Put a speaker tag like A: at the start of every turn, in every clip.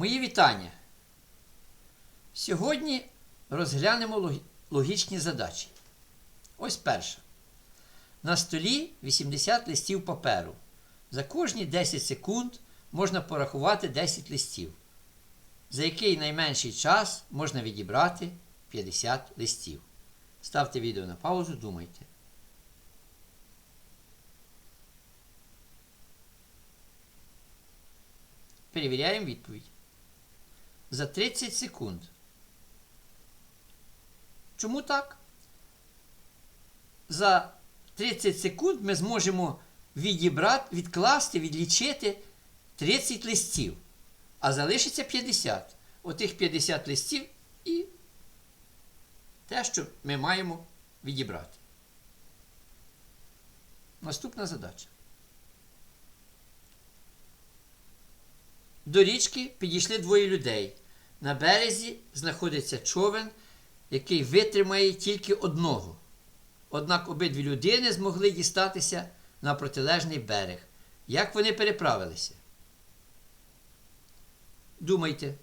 A: Мої вітання. Сьогодні розглянемо логічні задачі. Ось перша. На столі 80 листів паперу. За кожні 10 секунд можна порахувати 10 листів. За який найменший час можна відібрати 50 листів. Ставте відео на паузу, думайте. Перевіряємо відповідь. За 30 секунд. Чому так? За 30 секунд ми зможемо відібрати, відкласти, відлічити 30 листів. А залишиться 50. Отих 50 листів і те, що ми маємо відібрати. Наступна задача. До річки підійшли двоє людей. На березі знаходиться човен, який витримає тільки одного. Однак обидві людини змогли дістатися на протилежний берег. Як вони переправилися? Думайте.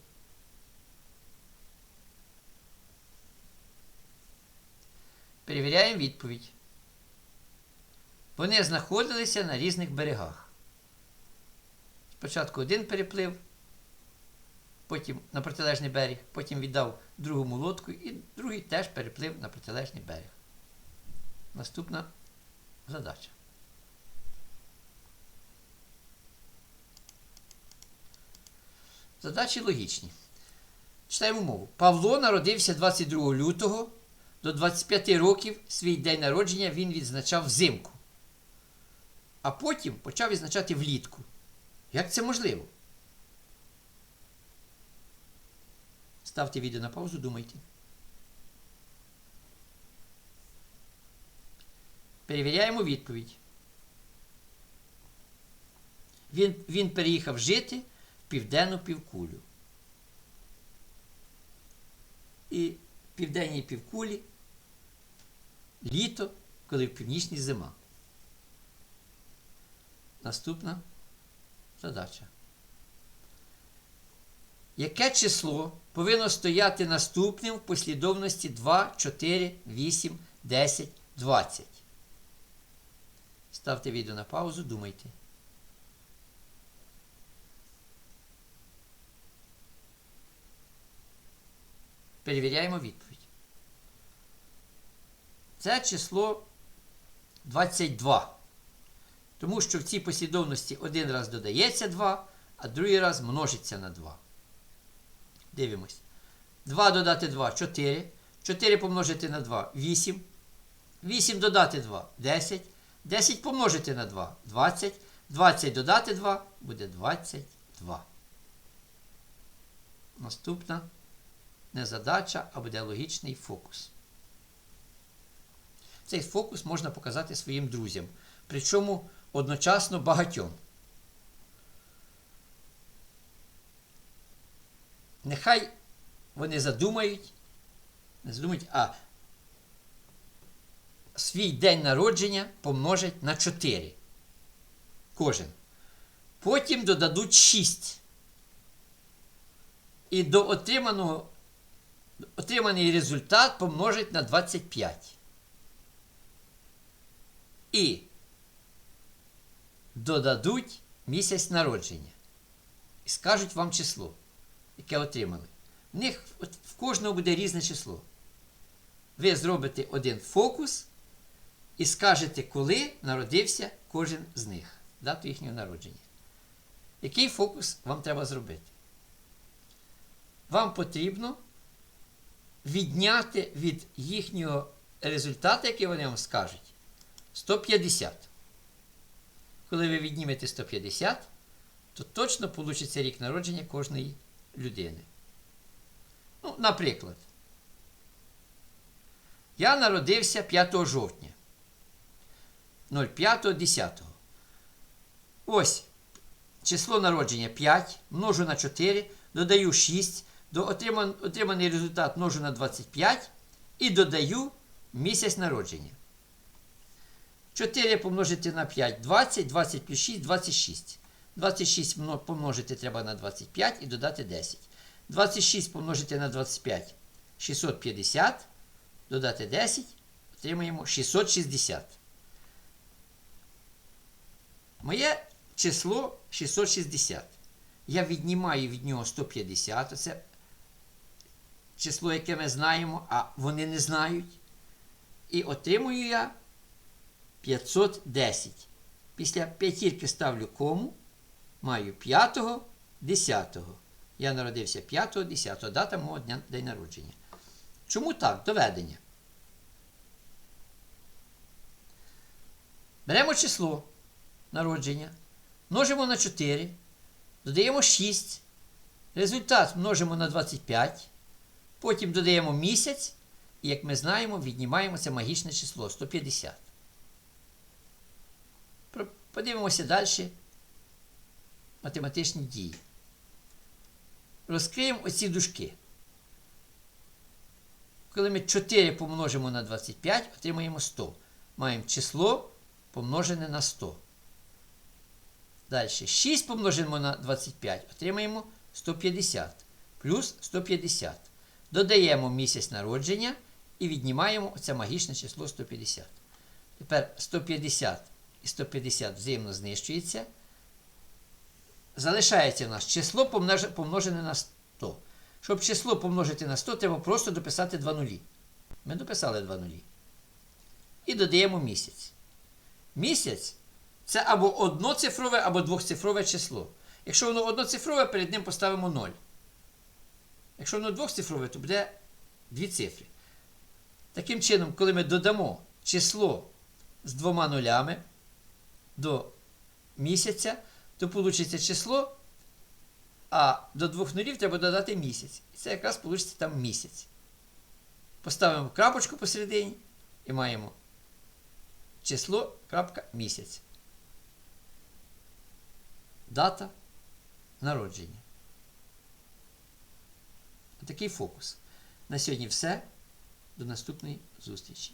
A: Перевіряємо відповідь. Вони знаходилися на різних берегах. Спочатку один переплив, потім на протилежний берег, потім віддав другому лодку і другий теж переплив на протилежний берег. Наступна задача. Задачі логічні. Читаємо мову. Павло народився 22 лютого. До 25 років свій день народження він відзначав взимку. А потім почав відзначати влітку. Як це можливо? Ставте відео на паузу, думайте. Перевіряємо відповідь. Він, він переїхав жити в південну півкулю. І в південній півкулі літо, коли в північній зима. Наступна задача. Яке число повинно стояти наступним в послідовності 2, 4, 8, 10, 20? Ставте відео на паузу, думайте. Перевіряємо відповідь. Це число 22. Тому що в цій послідовності один раз додається 2, а другий раз множиться на 2. Дивимось. 2 додати 2 4. 4 помножити на 2 8. 8 додати 2 10. 10 помножити на 2 20. 20 додати 2 буде 22. Наступна не задача, а буде логічний фокус. Цей фокус можна показати своїм друзям. Причому одночасно багатьом. Нехай вони задумають, не задумають, а свій день народження помножать на 4. Кожен. Потім додадуть 6. І до отриманого, отриманий результат помножать на 25. І додадуть місяць народження. І скажуть вам число, яке отримали. В них в кожного буде різне число. Ви зробите один фокус і скажете, коли народився кожен з них, дату їхнього народження. Який фокус вам треба зробити? Вам потрібно відняти від їхнього результату, який вони вам скажуть, 150. Коли ви віднімете 150, то точно вийде рік народження кожної людини. Ну, наприклад, я народився 5 жовтня. 05.10. Ось число народження 5, множу на 4, додаю 6, до отриман, отриманий результат множу на 25 і додаю місяць народження. 4 помножити на 5 20, 20 плюс 6 26. 26 помножити треба на 25 і додати 10. 26 помножити на 25 650, додати 10, отримаємо 660. Моє число 660. Я віднімаю від нього 150. Це число, яке ми знаємо, а вони не знають. І отримую я 510. Після п'ятірки ставлю кому. Маю 5, 10. Я народився 5-го, 10-го, Дата мого дня день народження. Чому так? Доведення. Беремо число народження. Множимо на 4. Додаємо 6. Результат множимо на 25. Потім додаємо місяць. І, як ми знаємо, віднімаємо це магічне число 150. Подивимося далі математичні дії. Розкриємо оці дужки. Коли ми 4 помножимо на 25, отримаємо 100. Маємо число помножене на 100. Далі 6 помножимо на 25, отримаємо 150. Плюс 150. Додаємо місяць народження і віднімаємо оце магічне число 150. Тепер 150 і 150 взаємно знищується. Залишається у нас число помножене на 100. Щоб число помножити на 100, треба просто дописати 2 нулі. Ми дописали 2 нулі. І додаємо місяць. Місяць це або одноцифрове, або двохцифрове число. Якщо воно одноцифрове, перед ним поставимо 0. Якщо воно двохцифрове, то буде дві цифри. Таким чином, коли ми додамо число з двома нулями до місяця, то вийде число, а до двох нулів треба додати місяць. І це якраз вийде там місяць. Поставимо крапочку посередині і маємо число крапка місяць. Дата народження. Такий фокус. На сьогодні все. До наступної зустрічі.